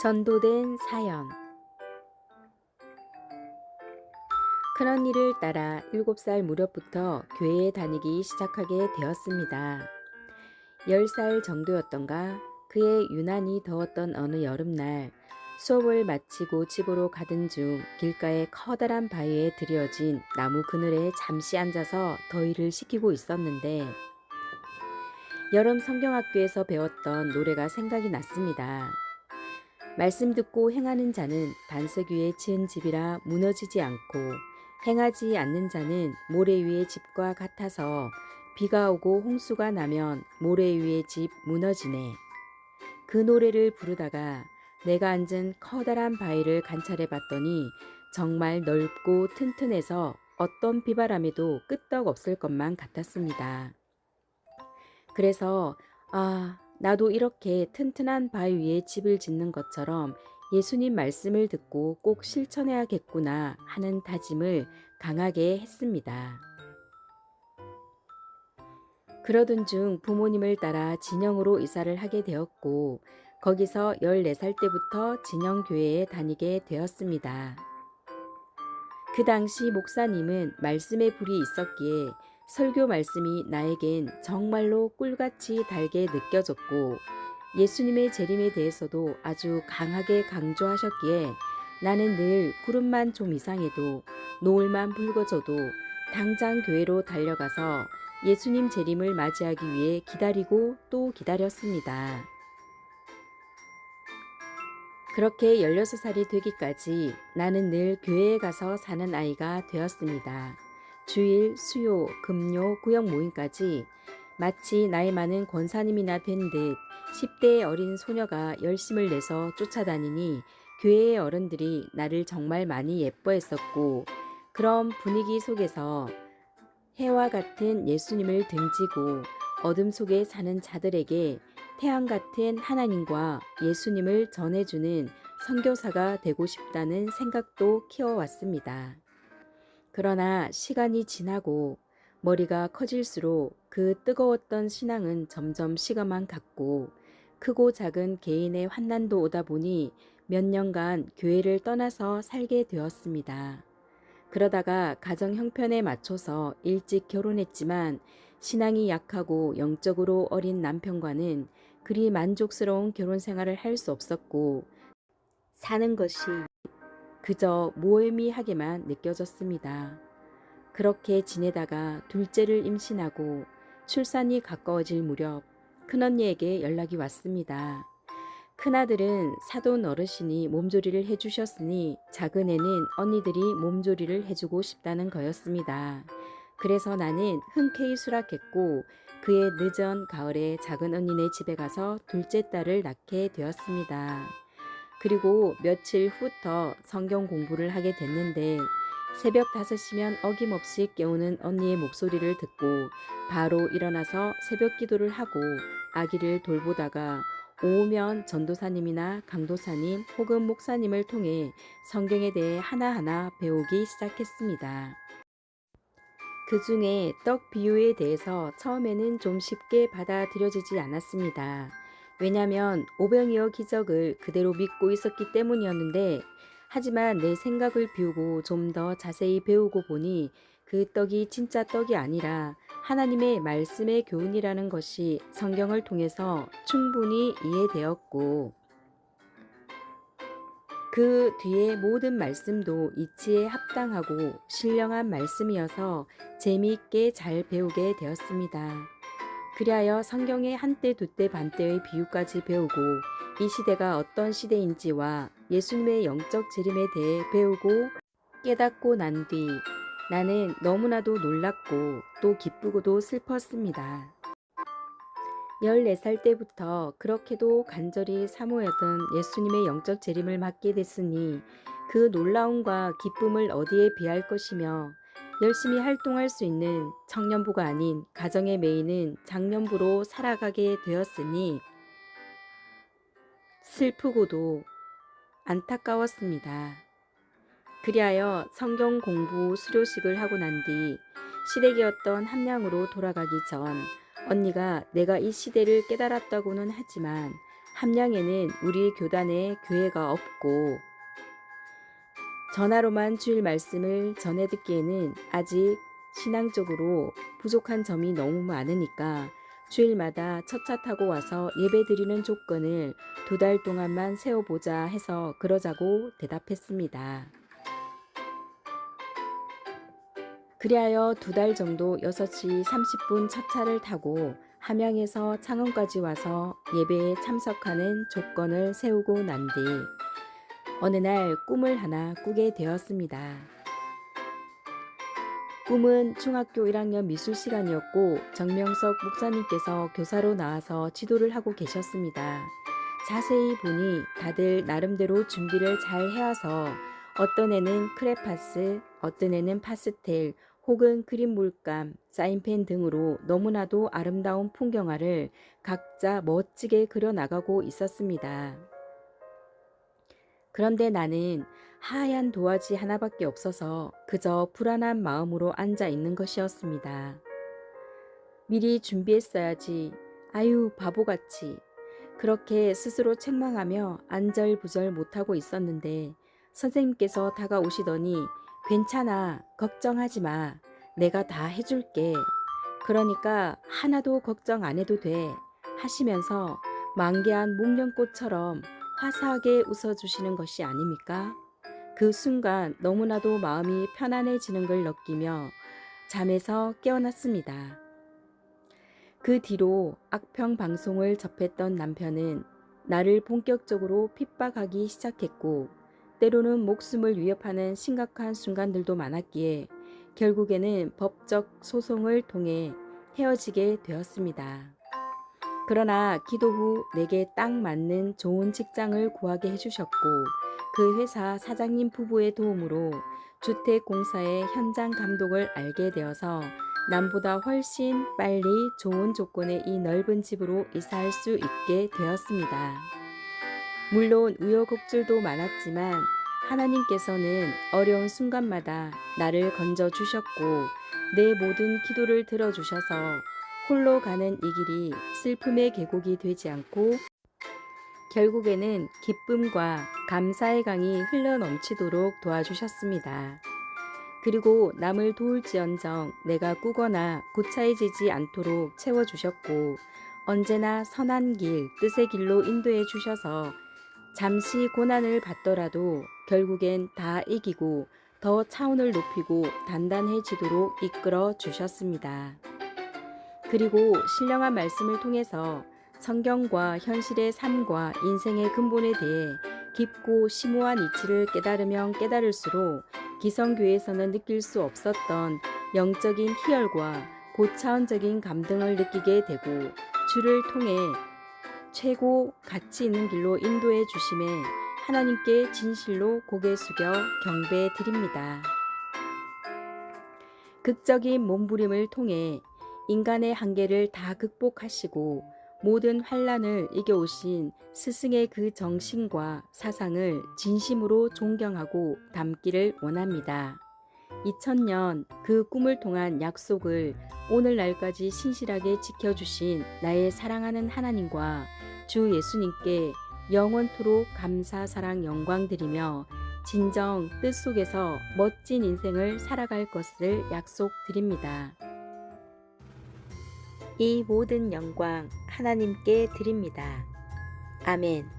전도된 사연 큰언니를 따라 7살 무렵부터 교회에 다니기 시작하게 되었습니다. 10살 정도였던가 그의 유난히 더웠던 어느 여름날 수업을 마치고 집으로 가던 중 길가의 커다란 바위에 들여진 나무 그늘에 잠시 앉아서 더위를 식히고 있었는데 여름 성경학교에서 배웠던 노래가 생각이 났습니다. 말씀 듣고 행하는 자는 반석 위에 지은 집이라 무너지지 않고 행하지 않는 자는 모래 위의 집과 같아서 비가 오고 홍수가 나면 모래 위의 집 무너지네. 그 노래를 부르다가 내가 앉은 커다란 바위를 관찰해 봤더니 정말 넓고 튼튼해서 어떤 비바람에도 끄떡 없을 것만 같았습니다. 그래서 아, 나도 이렇게 튼튼한 바위 위에 집을 짓는 것처럼 예수님 말씀을 듣고 꼭 실천해야겠구나 하는 다짐을 강하게 했습니다. 그러던 중 부모님을 따라 진영으로 이사를 하게 되었고 거기서 14살 때부터 진영교회에 다니게 되었습니다. 그 당시 목사님은 말씀의 불이 있었기에 설교 말씀이 나에겐 정말로 꿀같이 달게 느껴졌고 예수님의 재림에 대해서도 아주 강하게 강조하셨기에 나는 늘 구름만 좀 이상해도 노을만 붉어져도 당장 교회로 달려가서 예수님 재림을 맞이하기 위해 기다리고 또 기다렸습니다. 그렇게 16살이 되기까지 나는 늘 교회에 가서 사는 아이가 되었습니다. 주일, 수요, 금요, 구역 모임까지 마치 나이 많은 권사님이나 된 듯 10대의 어린 소녀가 열심을 내서 쫓아다니니 교회의 어른들이 나를 정말 많이 예뻐했었고 그런 분위기 속에서 해와 같은 예수님을 등지고 어둠 속에 사는 자들에게 태양 같은 하나님과 예수님을 전해주는 선교사가 되고 싶다는 생각도 키워왔습니다. 그러나 시간이 지나고 머리가 커질수록 그 뜨거웠던 신앙은 점점 식어만 갔고 크고 작은 개인의 환난도 오다 보니 몇 년간 교회를 떠나서 살게 되었습니다. 그러다가 가정 형편에 맞춰서 일찍 결혼했지만 신앙이 약하고 영적으로 어린 남편과는 그리 만족스러운 결혼 생활을 할 수 없었고 사는 것이 그저 무의미하게만 느껴졌습니다. 그렇게 지내다가 둘째를 임신하고 출산이 가까워질 무렵 큰언니에게 연락이 왔습니다. 큰아들은 사돈 어르신이 몸조리를 해주셨으니 작은애는 언니들이 몸조리를 해주고 싶다는 거였습니다. 그래서 나는 흔쾌히 수락했고 그의 늦은 가을에 작은 언니네 집에 가서 둘째 딸을 낳게 되었습니다. 그리고 며칠 후부터 성경 공부를 하게 됐는데 새벽 5시면 어김없이 깨우는 언니의 목소리를 듣고 바로 일어나서 새벽 기도를 하고 아기를 돌보다가 오후면 전도사님이나 강도사님 혹은 목사님을 통해 성경에 대해 하나하나 배우기 시작했습니다. 그 중에 떡 비유에 대해서 처음에는 좀 쉽게 받아들여지지 않았습니다. 왜냐하면 오병이어 기적을 그대로 믿고 있었기 때문이었는데 하지만 내 생각을 비우고 좀 더 자세히 배우고 보니 그 떡이 진짜 떡이 아니라 하나님의 말씀의 교훈이라는 것이 성경을 통해서 충분히 이해되었고 그 뒤에 모든 말씀도 이치에 합당하고 신령한 말씀이어서 재미있게 잘 배우게 되었습니다. 그리하여 성경의 한때 두때 반때의 비유까지 배우고 이 시대가 어떤 시대인지와 예수님의 영적 재림에 대해 배우고 깨닫고 난 뒤 나는 너무나도 놀랐고 또 기쁘고도 슬펐습니다. 14살 때부터 그렇게도 간절히 사모하던 예수님의 영적 재림을 맞게 됐으니 그 놀라움과 기쁨을 어디에 비할 것이며 열심히 활동할 수 있는 청년부가 아닌 가정의 메인은 장년부로 살아가게 되었으니 슬프고도 안타까웠습니다. 그리하여 성경 공부 수료식을 하고 난 뒤 시댁이었던 함양으로 돌아가기 전 언니가 내가 이 시대를 깨달았다고는 하지만 함양에는 우리 교단에 교회가 없고 전화로만 주일 말씀을 전해 듣기에는 아직 신앙적으로 부족한 점이 너무 많으니까 주일마다 첫차 타고 와서 예배 드리는 조건을 두 달 동안만 세워보자 해서 그러자고 대답했습니다. 그리하여 두 달 정도 6시 30분 첫 차를 타고 함양에서 창원까지 와서 예배에 참석하는 조건을 세우고 난 뒤 어느 날 꿈을 하나 꾸게 되었습니다. 꿈은 중학교 1학년 미술 시간이었고 정명석 목사님께서 교사로 나와서 지도를 하고 계셨습니다. 자세히 보니 다들 나름대로 준비를 잘 해와서 어떤 애는 크레파스, 어떤 애는 파스텔, 혹은 그림 물감, 사인펜 등으로 너무나도 아름다운 풍경화를 각자 멋지게 그려 나가고 있었습니다. 그런데 나는 하얀 도화지 하나밖에 없어서 그저 불안한 마음으로 앉아 있는 것이었습니다. 미리 준비했어야지. 아유, 바보같이. 그렇게 스스로 책망하며 안절부절 못하고 있었는데 선생님께서 다가오시더니 괜찮아. 걱정하지 마. 내가 다 해줄게. 그러니까 하나도 걱정 안 해도 돼. 하시면서 만개한 목련꽃처럼 화사하게 웃어주시는 것이 아닙니까? 그 순간 너무나도 마음이 편안해지는 걸 느끼며 잠에서 깨어났습니다. 그 뒤로 악평 방송을 접했던 남편은 나를 본격적으로 핍박하기 시작했고 때로는 목숨을 위협하는 심각한 순간들도 많았기에 결국에는 법적 소송을 통해 헤어지게 되었습니다. 그러나 기도 후 내게 딱 맞는 좋은 직장을 구하게 해주셨고 그 회사 사장님 부부의 도움으로 주택공사의 현장 감독을 알게 되어서 남보다 훨씬 빨리 좋은 조건의 이 넓은 집으로 이사할 수 있게 되었습니다. 물론 우여곡절도 많았지만 하나님께서는 어려운 순간마다 나를 건져 주셨고 내 모든 기도를 들어주셔서 홀로 가는 이 길이 슬픔의 계곡이 되지 않고 결국에는 기쁨과 감사의 강이 흘러 넘치도록 도와주셨습니다. 그리고 남을 도울지언정 내가 꾸거나 구차해지지 않도록 채워주셨고 언제나 선한 길, 뜻의 길로 인도해 주셔서 잠시 고난을 받더라도 결국엔 다 이기고 더 차원을 높이고 단단해지도록 이끌어 주셨습니다. 그리고 신령한 말씀을 통해서 성경과 현실의 삶과 인생의 근본에 대해 깊고 심오한 이치를 깨달으면 깨달을수록 기성교에서는 느낄 수 없었던 영적인 희열과 고차원적인 감동을 느끼게 되고 주를 통해 최고 가치 있는 길로 인도해 주심에 하나님께 진실로 고개 숙여 경배해 드립니다. 극적인 몸부림을 통해 인간의 한계를 다 극복하시고 모든 환란을 이겨오신 스승의 그 정신과 사상을 진심으로 존경하고 담기를 원합니다. 2000년 그 꿈을 통한 약속을 오늘날까지 신실하게 지켜주신 나의 사랑하는 하나님과 주 예수님께 영원토록 감사, 사랑, 영광 드리며 진정 뜻 속에서 멋진 인생을 살아갈 것을 약속드립니다. 이 모든 영광 하나님께 드립니다. 아멘.